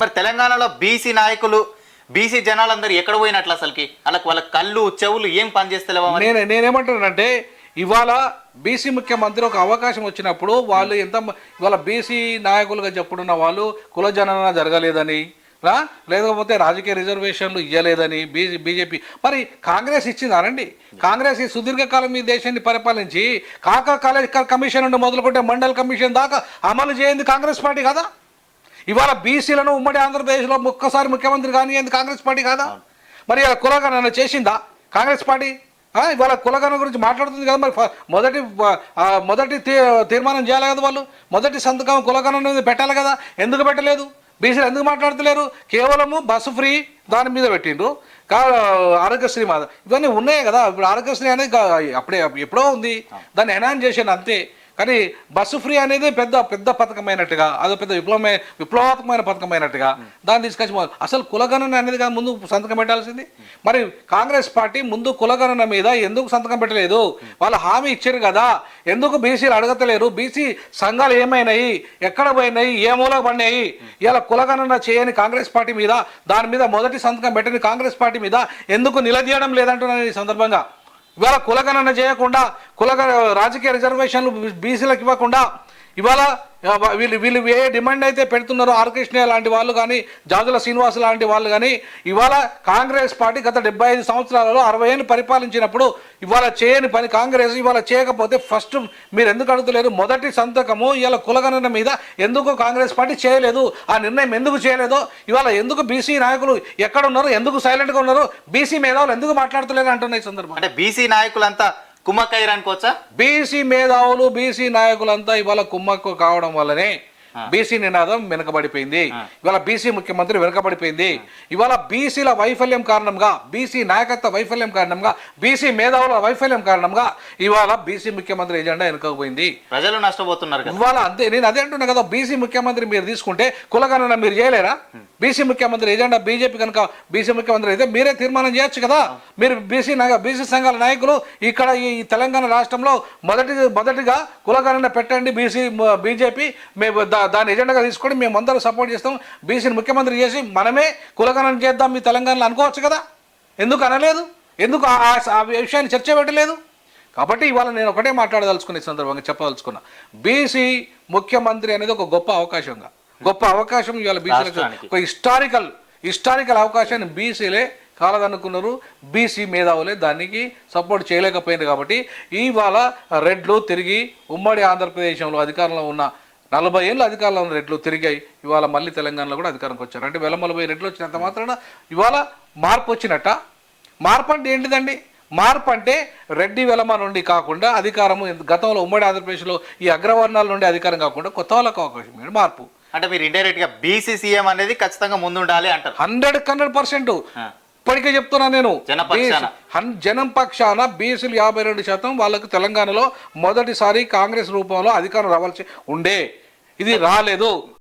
మరి తెలంగాణలో బీసీ నాయకులు బీసీ జనాలందరూ ఎక్కడ పోయినట్లు అసలుకి? వాళ్ళకి వాళ్ళ కళ్ళు చెవులు ఏం పనిచేస్తలేవా మరి? నేను నేనేమంటున్నానంటే ఇవాళ బీసీ ముఖ్యమంత్రి ఒక అవకాశం వచ్చినప్పుడు వాళ్ళు ఎంత ఇవాళ బీసీ నాయకులుగా చెప్పుడున్న వాళ్ళు కులజనన జరగలేదని రా? లేకపోతే రాజకీయ రిజర్వేషన్లు ఇవ్వలేదని బీజే బీజేపీ మరి కాంగ్రెస్ ఇచ్చిందానండి కాంగ్రెస్ ఈ సుదీర్ఘకాలం ఈ దేశాన్ని పరిపాలించి కాకా కాలేజ్ కమిషన్ నుండి మొదలుకుంటే మండల్ కమిషన్ దాకా అమలు చేయింది కాంగ్రెస్ పార్టీ కదా? ఇవాళ బీసీలను ఉమ్మడి ఆంధ్రప్రదేశ్లో ఒక్కసారి ముఖ్యమంత్రి కానీ కాంగ్రెస్ పార్టీ కాదా? మరి ఇలా కులగణన చేసిందా? Congress party? ఇవాళ కులగణన గురించి మాట్లాడుతుంది కదా మరి. మొదటి మొదటి తీర్మానం చేయాలి కదా వాళ్ళు. మొదటి సంతకం కులగణన మీద పెట్టాలి కదా. ఎందుకు పెట్టలేదు? బీసీలు ఎందుకు మాట్లాడతలేరు? కేవలము బస్సు ఫ్రీ దాని మీద పెట్టిండ్రు. కా ఆరోగ్యశ్రీ మాద ఇవన్నీ ఉన్నాయి కదా. ఇప్పుడు ఆరోగ్యశ్రీ అనేది అప్పుడే ఎప్పుడో ఉంది. దాన్ని ఎనాన్ చేసాను అంతే. కానీ బస్సు ఫ్రీ అనేది పెద్ద పెద్ద పథకమైనట్టుగా అదో పెద్ద విప్లవమే విప్లవాత్మకమైన పథకమైనట్టుగా దాన్ని తీసుకొచ్చి అసలు కులగణన అనేది కానీ ముందు సంతకం పెట్టాల్సింది. మరి కాంగ్రెస్ పార్టీ ముందు కులగణన మీద ఎందుకు సంతకం పెట్టలేదు? వాళ్ళు హామీ ఇచ్చారు కదా ఎందుకు బీసీలు అడగతలేరు? బీసీ సంఘాలు ఏమైనాయి? ఎక్కడ పోయినాయి? ఏ మూలకు పడినాయి? ఇలా కులగణన చేయని కాంగ్రెస్ పార్టీ మీద దాని మీద మొదటి సంతకం పెట్టని కాంగ్రెస్ పార్టీ మీద ఎందుకు నిలదీయడం లేదంటున్నాను ఈ సందర్భంగా? ఇవాళ కులగణన చేయకుండా కుల రాజకీయ రిజర్వేషన్లు బీసీలకు ఇవ్వకుండా ఇవాళ వీళ్ళు వీళ్ళు ఏ డిమాండ్ అయితే పెడుతున్నారో ఆర్కృష్ణ లాంటి వాళ్ళు కానీ జాజుల శ్రీనివాస్ లాంటి వాళ్ళు కానీ ఇవాళ కాంగ్రెస్ పార్టీ గత డెబ్బై ఐదు సంవత్సరాలలో అరవై ఏళ్ళు పరిపాలించినప్పుడు ఇవాళ చేయని పని కాంగ్రెస్ ఇవాళ చేయకపోతే ఫస్ట్ మీరు ఎందుకు అడుగుతలేరు? మొదటి సంతకము ఇవాళ కులగణన మీద ఎందుకు కాంగ్రెస్ పార్టీ చేయలేదు? ఆ నిర్ణయం ఎందుకు చేయలేదో? ఇవాళ ఎందుకు బీసీ నాయకులు ఎక్కడ ఉన్నారు? ఎందుకు సైలెంట్గా ఉన్నారు? బీసీ మేధావులు ఎందుకు మాట్లాడుతలేరు? అంటున్నాయి సందర్భం. అంటే బీసీ నాయకులంతా కుమ్మక్కయ్యారు అనుకోవచ్చా బీసీ మేధావులు బీసీ నాయకులంతా ఇవాళ కుమ్మక్కు కావడం వల్లనే బీసీ నినాదం వెనుకబడిపోయింది. ఇవాళ బీసీ ముఖ్యమంత్రి వెనుకబడిపోయింది. ఇవాళ బీసీల వైఫల్యం కారణంగా బీసీ నాయకత్వ వైఫల్యం కారణంగా బీసీ మేధావుల వైఫల్యం కారణంగా ఇవాళ బీసీ ముఖ్యమంత్రి ఎజెండా వెనుకపోయింది ప్రజలు నష్టపోతున్నారు ఇవాళ అంతే నేను అదే అంటున్నా కదా బీసీ ముఖ్యమంత్రి మీరు తీసుకుంటే కులగణన మీరు చేయలేరా? బీసీ ముఖ్యమంత్రి ఎజెండా బీజేపీ కనుక బీసీ ముఖ్యమంత్రి అయితే మీరే తీర్మానం చేయొచ్చు కదా? మీరు బీసీ నాయ- బీసీ సంఘాల నాయకులు ఇక్కడ ఈ తెలంగాణ రాష్ట్రంలో మొదటి మొదటిగా కులగణన పెట్టండి బీసీ బీజేపీ. మేము దాని ఎజెండాగా తీసుకొని మేము అందరూ సపోర్ట్ చేస్తాం. బీసీని ముఖ్యమంత్రి చేసి మనమే కులగణన చేద్దాం మీ తెలంగాణలో అనుకోవచ్చు కదా? ఎందుకు అనలేదు? ఎందుకు ఆ- ఆ విషయాన్ని చర్చ పెట్టలేదు? కాబట్టి ఇవాళ నేను ఒకటే మాట్లాడదలుచుకునే సందర్భంగా చెప్పదలుచుకున్నా. బీసీ ముఖ్యమంత్రి అనేది ఒక గొప్ప అవకాశంగా గొప్ప అవకాశం ఇవాళ బీసీలకు. ఒక హిస్టారికల్ హిస్టారికల్ అవకాశాన్ని బీసీలే కాలదనుకున్నారు బీసీ మేధావులే దానికి సపోర్ట్ చేయలేకపోయింది కాబట్టి ఇవాళ రెడ్లు తిరిగి ఉమ్మడి ఆంధ్రప్రదేశ్లో అధికారంలో ఉన్న నలభై ఏళ్ళు అధికారంలో ఉన్న రెడ్లు తిరిగాయి. ఇవాళ మళ్ళీ తెలంగాణలో కూడా అధికారంకి వచ్చారు. అంటే వెలమలభై రెడ్లు వచ్చినంత మాత్రాన ఇవాళ మార్పు వచ్చినట్ట? మార్పు అంటే ఏంటిదండి? మార్పు అంటే రెడ్డి వెలమ నుండి కాకుండా అధికారము గతంలో ఉమ్మడి ఆంధ్రప్రదేశ్లో ఈ అగ్రవర్ణాల నుండి అధికారం కాకుండా కొత్త వాళ్ళకు అవకాశం మార్పు. అంటే మీరు ఇండైరెక్ట్గా బీసీ సీఎం అనేది ఖచ్చితంగా ముందు ఉండాలి అంటారు. Hundred hundred percent. ఇప్పటికే చెప్తున్నా నేను. జనం పక్షాన. బీసీలు యాభై రెండు శాతం వాళ్ళకు తెలంగాణలో మొదటిసారి కాంగ్రెస్ రూపంలో అధికారం రావాల్సి ఉండే. ఇది రాలేదు.